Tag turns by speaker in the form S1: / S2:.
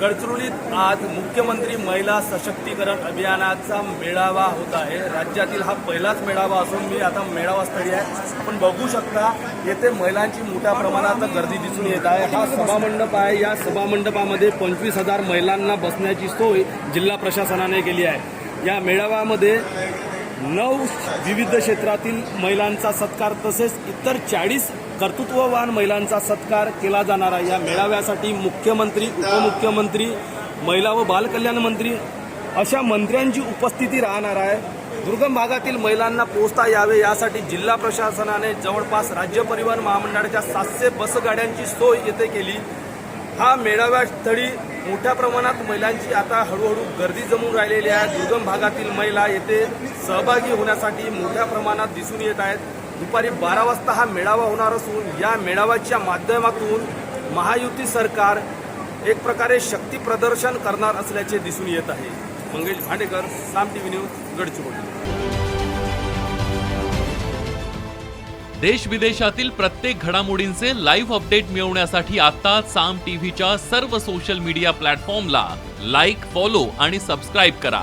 S1: गडचिरोलीत आज मुख्यमंत्री महिला सशक्तीकरण अभियानाचा मेळावा होत आहे. राज्यातील हा पहिलाच मेळावा असून मी आता मेळावास्थळी आहे. पण बघू शकता येथे महिलांची मोठ्या प्रमाणात गर्दी दिसून येत आहे. हा सभामंडप आहे. या सभामंडपामध्ये पंचवीस हजार महिलांना बसण्याची सोय जिल्हा प्रशासनाने केली आहे. या मेळाव्यामध्ये नऊ विविध क्षेत्रातील महिलांचा सत्कार तसेच इतर चाळीस कर्तृत्ववान महिलांचा सत्कार केला जाणार आहे या मेळाव्यासाठी मुख्यमंत्री उपमुख्यमंत्री महिला व बालकल्याण मंत्री अशा मंत्र्यांची उपस्थिती राहणार आहे. दुर्गम भागातील महिलांना पोहोचता यावे यासाठी जिल्हा प्रशासनाने जवळपास राज्य परिवहन महामंडळाच्या सातशे बसगाड्यांची सोय येथे केली. हा मेळाव्यास्थळी मोठ्या प्रमाणात महिलांची आता हळूहळू गर्दी जमून राहिलेली आहे. दुर्गम भागातील महिला येथे सहभागी होण्यासाठी मोठ्या प्रमाणात दिसून येत आहेत. दुपारी बारा वाजता हा मेळावा होणार असून या मेळाव्याच्या माध्यमातून महायुती सरकार एक प्रकारे शक्ती प्रदर्शन करणार असल्याचे दिसून येत आहे. Mangesh Bhandekar Saam TV news Gadchiroli.
S2: देश विदेशातील प्रत्येक घडामोडींचे लाईव्ह अपडेट मिळवण्यासाठी आता साम टीव्हीच्या सर्व सोशल मीडिया प्लॅटफॉर्मला लाईक फॉलो आणि सबस्क्राईब करा.